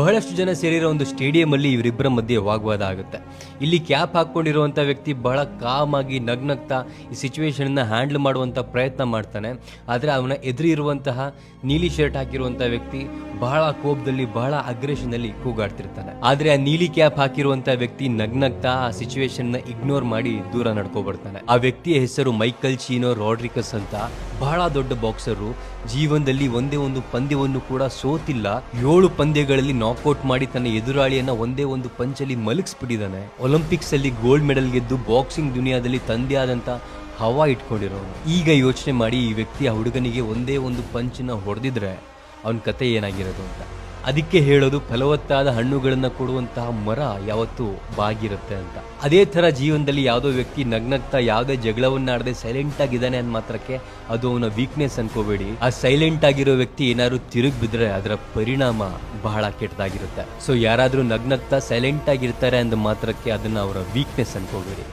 ಬಹಳಷ್ಟು ಜನ ಸೇರಿರೋ ಒಂದು ಸ್ಟೇಡಿಯಂ ಅಲ್ಲಿ ಇವರಿಬ್ಬರ ಮಧ್ಯೆ ವಾಗ್ವಾದ ಆಗುತ್ತೆ. ಇಲ್ಲಿ ಕ್ಯಾಪ್ ಹಾಕೊಂಡಿರುವಂತ ವ್ಯಕ್ತಿ ಬಹಳ ಕಾಮ್ ಆಗಿ ನಗ್ನಗ್ತಾ ಈ ಸಿಚುವೇಶನ್ನ ಹ್ಯಾಂಡಲ್ ಮಾಡುವಂತ ಪ್ರಯತ್ನ ಮಾಡ್ತಾನೆ. ಆದರೆ ಅವನ ಎದುರಿರುವಂತಹ ನೀಲಿ ಶರ್ಟ್ ಹಾಕಿರುವಂಥ ವ್ಯಕ್ತಿ ಬಹಳ ಕೋಪದಲ್ಲಿ, ಬಹಳ ಅಗ್ರೆಷನ್ ಅಲ್ಲಿ ಕೂಗಾಡ್ತಿರ್ತಾನೆ. ಆದರೆ ಆ ನೀಲಿ ಕ್ಯಾಪ್ ಹಾಕಿರುವಂತ ವ್ಯಕ್ತಿ ನಗ್ನಗ್ತಾ ಆ ಸಿಚುವೇಶನ್ನ ಇಗ್ನೋರ್ ಮಾಡಿ ದೂರ ನಡ್ಕೊಬರ್ತಾನೆ. ಆ ವ್ಯಕ್ತಿಯ ಹೆಸರು ಮೈಕಲ್ ಚೀನೋ ರಾಡ್ರಿಕಸ್ ಅಂತ. ಬಹಳ ದೊಡ್ಡ ಬಾಕ್ಸರು ಜೀವನದಲ್ಲಿ ಒಂದೇ ಒಂದು ಪಂದ್ಯವನ್ನು ಕೂಡ ಸೋತಿಲ್ಲ. ಏಳು ಪಂದ್ಯಗಳಲ್ಲಿ ನಾಕ್ಔಟ್ ಮಾಡಿ ತನ್ನ ಎದುರಾಳಿಯನ್ನ ಒಂದೇ ಒಂದು ಪಂಚಲ್ಲಿ ಮಲಗಿಸ್ಬಿಟ್ಟಿದ್ದಾನೆ. ಒಲಿಂಪಿಕ್ಸ್ ಅಲ್ಲಿ ಗೋಲ್ಡ್ ಮೆಡಲ್ ಗೆದ್ದು ಬಾಕ್ಸಿಂಗ್ ದುನಿಯಾದಲ್ಲಿ ತಂದೆ ಆದಂತ ಹವಾ ಇಟ್ಕೊಂಡಿರೋನು. ಈಗ ಯೋಚನೆ ಮಾಡಿ ಈ ವ್ಯಕ್ತಿ ಆ ಹುಡುಗನಿಗೆ ಒಂದೇ ಒಂದು ಪಂಚನ್ನ ಹೊಡೆದಿದ್ರೆ ಅವನ ಕತೆ ಏನಾಗಿರೋದು ಅಂತ. ಅದಕ್ಕೆ ಹೇಳೋದು ಫಲವತ್ತಾದ ಹಣ್ಣುಗಳನ್ನು ಕೊಡುವಂತಹ ಮರ ಯಾವತ್ತೂ ಬಾಗಿರುತ್ತೆ ಅಂತ. ಅದೇ ತರ ಜೀವನದಲ್ಲಿ ಯಾವುದೋ ವ್ಯಕ್ತಿ ನಗ್ನಗ್ತಾ ಯಾವುದೇ ಜಗಳವನ್ನಾಡದೆ ಸೈಲೆಂಟ್ ಆಗಿದ್ದಾನೆ ಅಂದ ಮಾತ್ರಕ್ಕೆ ಅದು ಅವನ ವೀಕ್ನೆಸ್ ಅನ್ಕೋಬೇಡಿ. ಆ ಸೈಲೆಂಟ್ ಆಗಿರೋ ವ್ಯಕ್ತಿ ಏನಾದ್ರು ತಿರುಗಿ ಬಿದ್ರೆ ಅದರ ಪರಿಣಾಮ ಬಹಳ ಕೆಟ್ಟದಾಗಿರುತ್ತೆ. ಸೊ ಯಾರಾದರೂ ನಗ್ನಗ್ತಾ ಸೈಲೆಂಟ್ ಆಗಿರ್ತಾರೆ ಅಂದ ಮಾತ್ರಕ್ಕೆ ಅದನ್ನ ಅವರ ವೀಕ್ನೆಸ್ ಅನ್ಕೋಬೇಡಿ